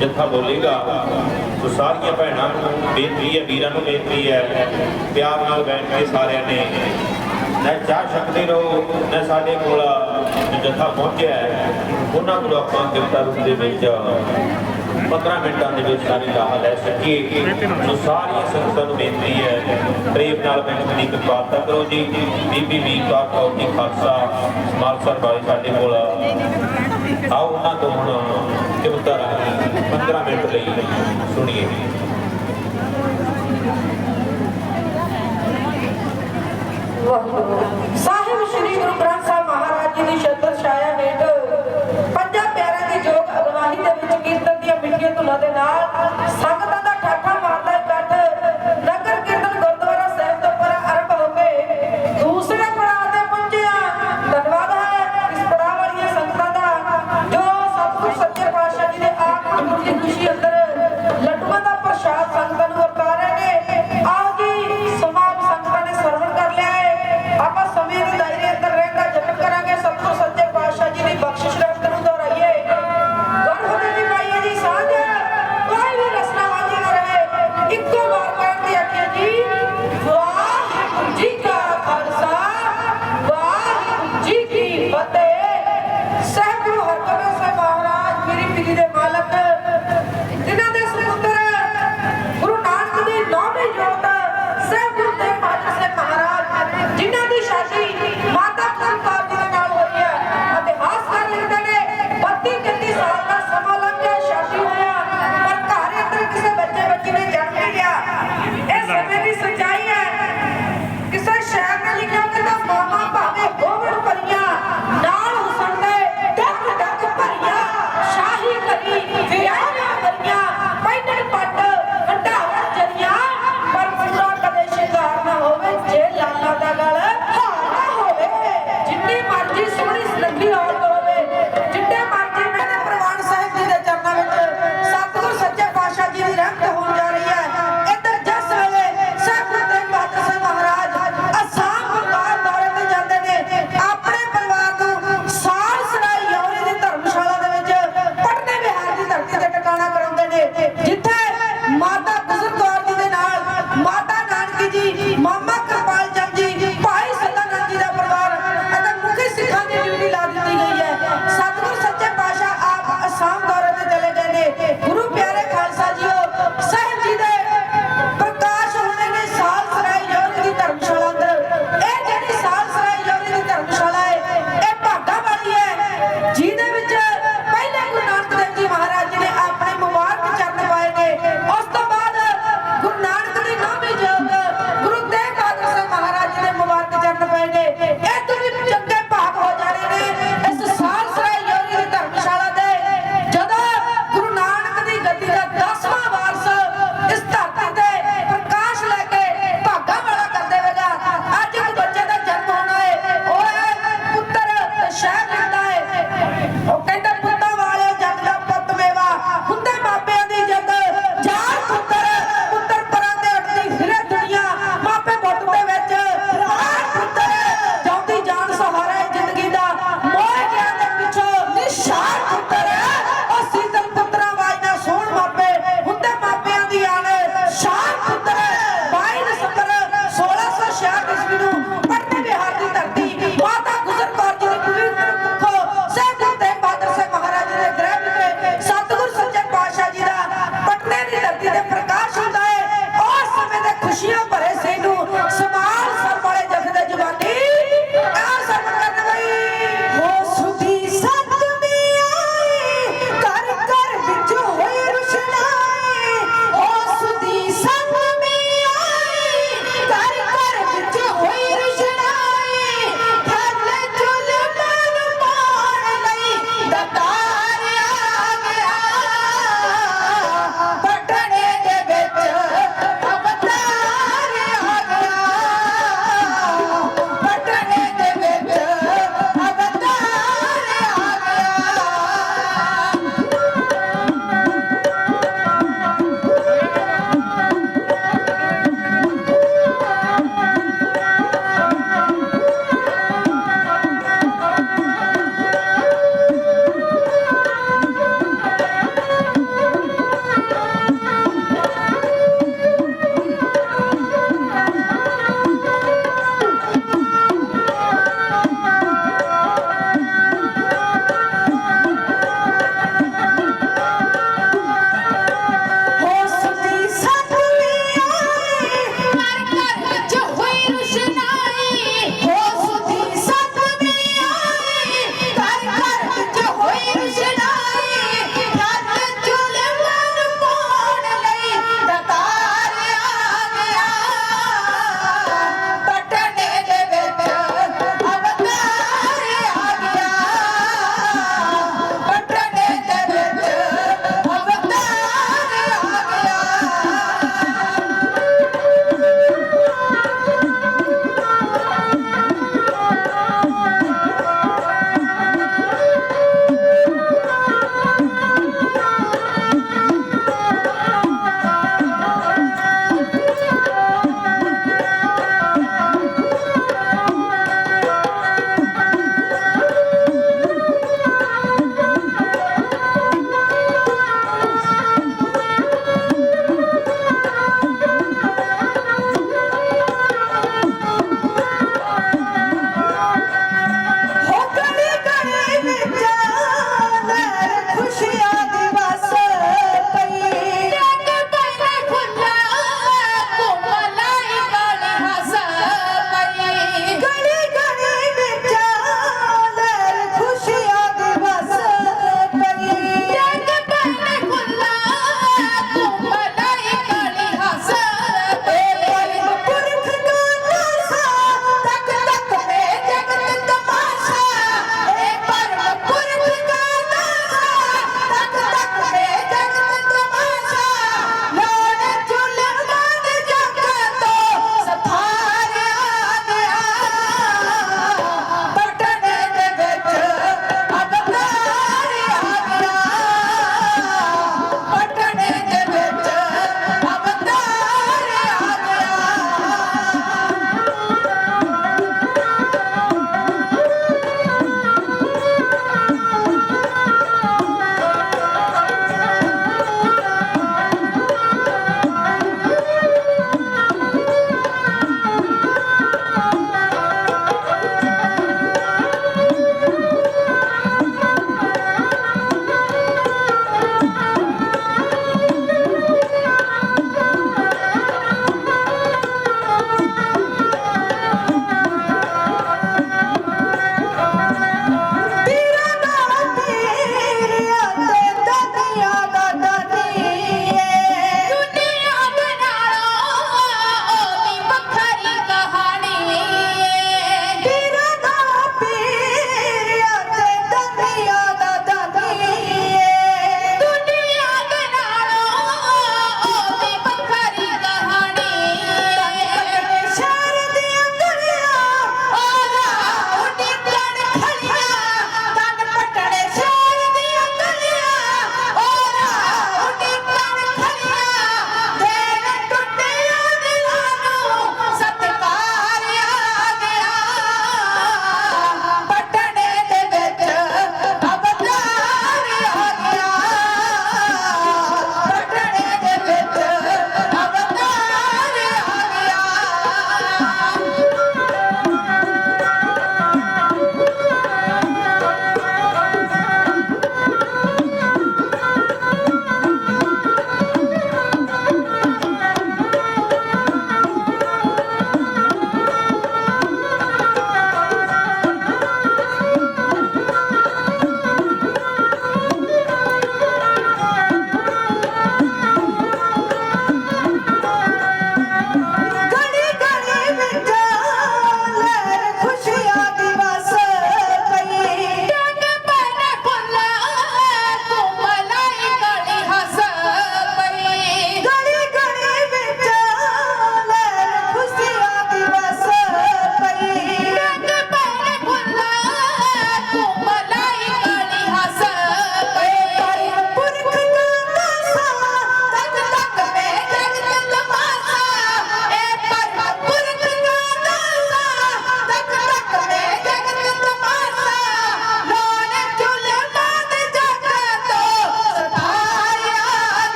ਜੱਥਾ ਬੋਲੇਗਾ, ਸੋ ਸਾਰੀਆਂ ਭੈਣਾਂ ਨੂੰ ਬੇਨਤੀ ਹੈ, ਵੀਰਾਂ ਨੂੰ ਬੇਨਤੀ ਹੈ, ਪਿਆਰ ਨਾਲ ਬੈਠ ਕੇ ਸਾਰਿਆਂ ਨੇ ਨਾ ਚਾਹ ਸਕਦੇ ਰਹੋ, ਨਾ ਸਾਡੇ ਕੋਲ ਜੋ ਜੱਥਾ ਪਹੁੰਚਿਆ ਹੈ, ਉਹਨਾਂ ਕੋਲ ਆਪਾਂ ਕਿਰਤਾ ਰੂਪ ਦੇ ਵਿੱਚ 15 ਮਿੰਟਾਂ ਦੇ ਵਿੱਚ ਸਾਰੀ ਰਾਹ ਲੈ ਸਕੀਏ। ਸੋ ਸਾਰੀਆਂ ਸੰਗਤਾਂ ਨੂੰ ਬੇਨਤੀ ਹੈ, ਪ੍ਰੇਮ ਨਾਲ ਬੈਠਣ ਦੀ ਕਿਰਪਾਲਤਾ ਕਰੋ ਜੀ। ਬੀਬੀ ਵੀ ਕੌਰ ਜੀ ਖਾਲਸਾ ਮਾਲਸਰ ਵਾਲੇ ਸਾਡੇ ਕੋਲ ਆਓ, ਉਹਨਾਂ ਤੋਂ ਹੁਣ ਕਿਰਤਾ 15 ਮਿੰਟ ਲਈ। ਸੁਣੀਏ। ਸਾਹਿਬ ਸ੍ਰੀ ਗੁਰੂ ਗ੍ਰੰਥ ਸਾਹਿਬ ਮਹਾਰਾਜ ਜੀ ਦੀ ਸ਼ਬਦ ਛਾਇਆ ਹੇਠ ਪੰਜਾਂ ਪਿਆਰਿਆਂ ਦੀ ਜੋਗ ਅਗਵਾਈ ਦੇ ਵਿੱਚ ਕੀਰਤਨ ਦੀਆਂ ਮਿੱਠੀਆਂ ਧੁਨਾਂ ਦੇ ਨਾਲ ਸੰਗਤਾਂ